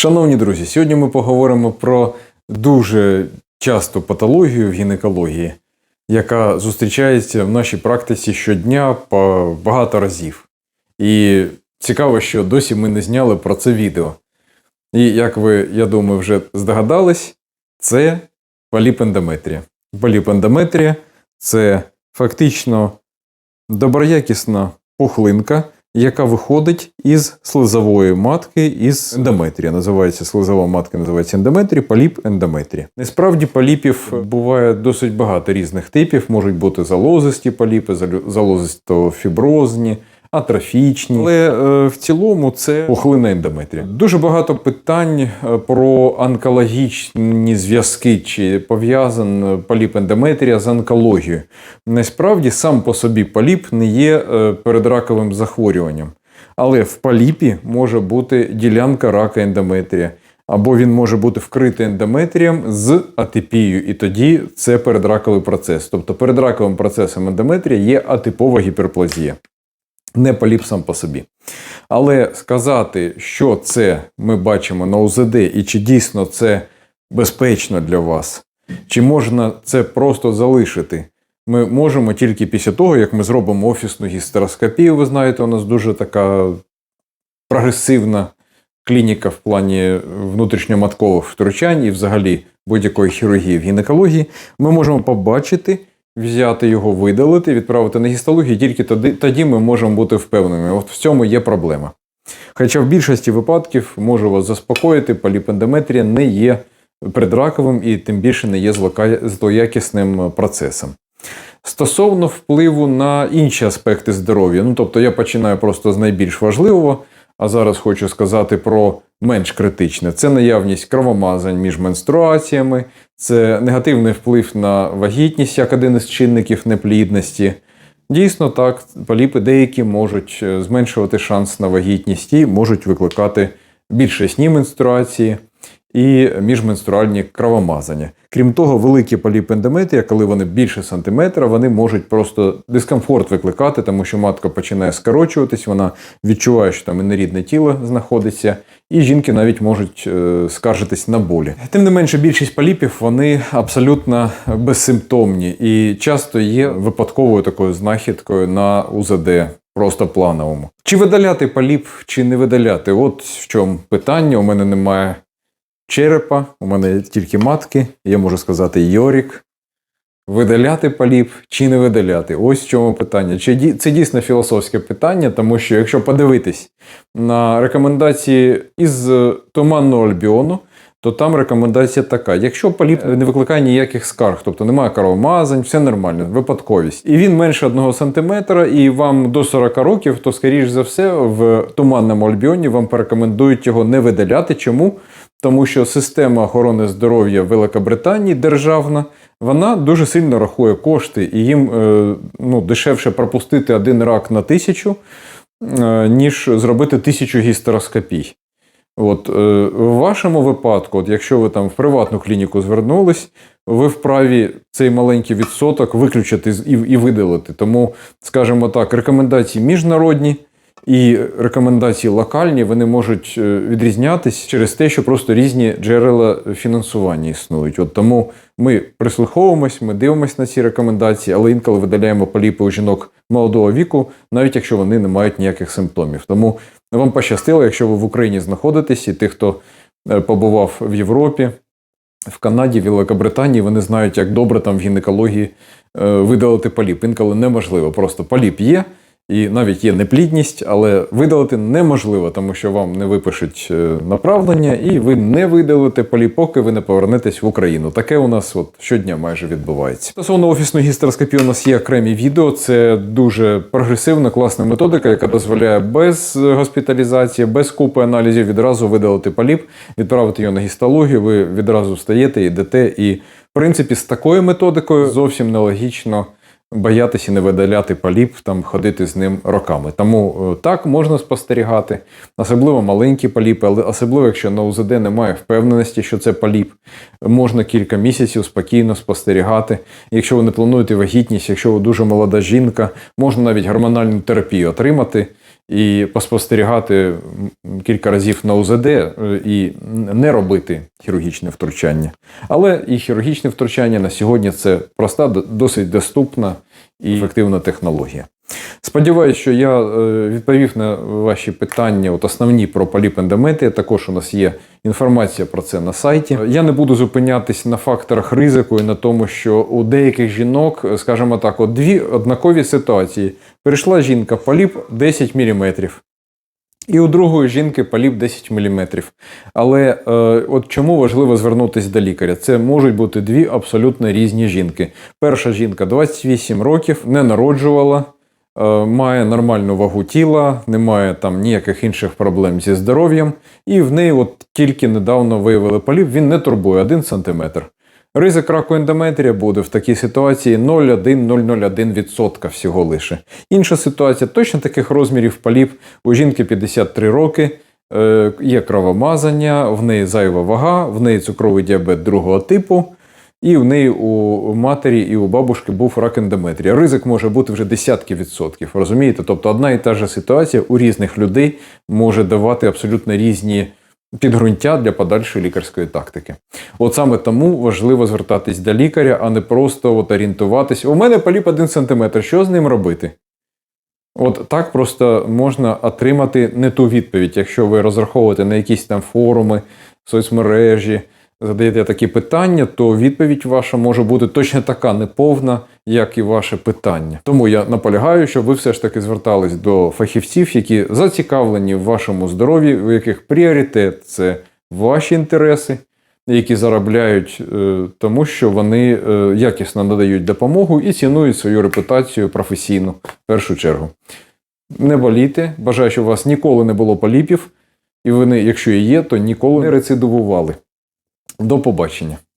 Шановні друзі, сьогодні ми поговоримо про дуже часту патологію в гінекології, яка зустрічається в нашій практиці щодня по багато разів. І цікаво, що досі ми не зняли про це відео. І як ви, я думаю, вже здогадались, це поліпендометрія. Поліпендометрія це фактично доброякісна пухлинка, яка виходить із слизової матки із ендометрія. Називається слизова матка, називається ендометрія, поліп ендометрія. Насправді поліпів буває досить багато різних типів. Можуть бути залозисті поліпи, залозисто-фіброзні, атрофічні. Але е, в цілому це пухлина ендометрія. Дуже багато питань е, про онкологічні зв'язки, чи пов'язан поліп ендометрія з онкологією. Насправді сам по собі поліп не є е, передраковим захворюванням. Але в поліпі може бути ділянка рака ендометрія. Або він може бути вкритий ендометрієм з атипією, і тоді це передраковий процес. Тобто передраковим процесом ендометрія є атипова гіперплазія, не поліп сам по собі. Але сказати, що це ми бачимо на УЗД, і чи дійсно це безпечно для вас, чи можна це просто залишити, ми можемо тільки після того, як ми зробимо офісну гістероскопію. Ви знаєте, у нас дуже така прогресивна клініка в плані внутрішньоматкових втручань і взагалі будь-якої хірургії в гінекології. Ми можемо побачити, взяти його, видалити, відправити на гістологію, тільки тоді, тоді ми можемо бути впевненими. От в цьому є проблема. Хоча в більшості випадків можу вас заспокоїти, поліпендометрія не є предраковим і тим більше не є злоякісним процесом. Стосовно впливу на інші аспекти здоров'я, ну тобто я починаю просто з найбільш важливого, а зараз хочу сказати про менш критичне: це наявність кровомазань між менструаціями, це негативний вплив на вагітність як один із чинників неплідності. Дійсно, так, поліпи деякі можуть е, зменшувати шанс на вагітність і можуть викликати більшісні менструації і міжменструальні кровомазання. Крім того, великі поліпи ендометрія, коли вони більше сантиметра, вони можуть просто дискомфорт викликати, тому що матка починає скорочуватись, вона відчуває, що там і нерідне тіло знаходиться, і жінки навіть можуть е, скаржитись на болі. Тим не менше, більшість поліпів вони абсолютно безсимптомні і часто є випадковою такою знахідкою на УЗД. Просто плановому. Чи видаляти поліп, чи не видаляти? От в чому питання. У мене немає черепа, у мене тільки матки, я можу сказати Йорік. Видаляти поліп чи не видаляти? Ось в чому питання. Чи це дійсно філософське питання, тому що якщо подивитись на рекомендації із е, туманного альбіону, то там рекомендація така: якщо поліп не викликає ніяких скарг, тобто немає кровомазань, все нормально, випадковість, і він менше 1 см, і вам до 40 років, то скоріш за все в туманному альбіоні вам порекомендують його не видаляти. Чому? Тому що система охорони здоров'я Великобританії державна, вона дуже сильно рахує кошти, і їм е, ну, дешевше пропустити один рак на тисячу, е, ніж зробити тисячу гістероскопій. От, е, в вашому випадку, от якщо ви там в приватну клініку звернулись, ви вправі цей маленький відсоток виключити і, і видалити. Тому, скажімо так, рекомендації міжнародні і рекомендації локальні вони можуть е, відрізнятись через те, що просто різні джерела фінансування існують. От тому ми прислуховуємось, ми дивимося на ці рекомендації, але інколи видаляємо поліпи у жінок молодого віку, навіть якщо вони не мають ніяких симптомів. Тому вам пощастило, якщо ви в Україні знаходитесь, і тих, хто е, побував в Європі, в Канаді, в Великобританії, вони знають, як добре там в гінекології е, видалити поліп. Інколи неможливо. Просто поліп є, і навіть є неплідність, але видалити неможливо, тому що вам не випишуть е, направлення, і ви не видалите поліп, поки ви не повернетесь в Україну. Таке у нас от щодня майже відбувається. Стосовно офісної гістероскопії, у нас є окремі відео. Це дуже прогресивна, класна методика, яка дозволяє без госпіталізації, без купи аналізів відразу видалити поліп, відправити його на гістологію. Ви відразу встаєте, йдете. І в принципі, з такою методикою зовсім нелогічно боятися не видаляти поліп, там ходити з ним роками. Тому е, так можна спостерігати, особливо маленькі поліпи, але особливо, якщо на УЗД немає впевненості, що це поліп, можна кілька місяців спокійно спостерігати. Якщо ви не плануєте вагітність, якщо ви дуже молода жінка, можна навіть гормональну терапію отримати. І поспостерігати кілька разів на УЗД е, і не робити хірургічне втручання. Але і хірургічне втручання на сьогодні це проста, досить доступна і ефективна технологія. Сподіваюсь, що я е, відповів на ваші питання, от основні про поліпендометрія. Також у нас є інформація про це на сайті. Я не буду зупинятись на факторах ризику і на тому, що у деяких жінок, скажімо так, от дві однакові ситуації. Перейшла жінка поліп 10 мм. І у другої жінки поліп 10 мм. Але е, от чому важливо звернутися до лікаря? Це можуть бути дві абсолютно різні жінки. Перша жінка 28 років, не народжувала, має нормальну вагу тіла, не має там ніяких інших проблем зі здоров'ям, і в неї от тільки недавно виявили поліп, він не турбує 1 см. Ризик раку ендометрія буде в такій ситуації 0,1-0,01% всього лише. Інша ситуація точно таких розмірів поліп. У жінки 53 роки, е, є кровомазання, в неї зайва вага, в неї цукровий діабет другого типу, і в неї у матері і у бабушки був рак ендометрія. Ризик може бути вже десятки відсотків. Розумієте? Тобто одна і та ж ситуація у різних людей може давати абсолютно різні підґрунтя для подальшої лікарської тактики. От саме тому важливо звертатись до лікаря, а не просто от орієнтуватись. У мене поліп 1 см, що з ним робити? От так просто можна отримати не ту відповідь, якщо ви розраховуєте на якісь там форуми, соцмережі, задаєте такі питання, то відповідь ваша може бути точно така неповна, як і ваше питання. Тому я наполягаю, щоб ви все ж таки звертались до фахівців, які зацікавлені в вашому здоров'ї, у яких пріоритет це ваші інтереси, які заробляють, е, тому що вони е, якісно надають допомогу і цінують свою репутацію професійну в першу чергу. Не болійте, бажаю, щоб у вас ніколи не було поліпів, і вони, якщо і є, то ніколи не рецидивували. До побачення.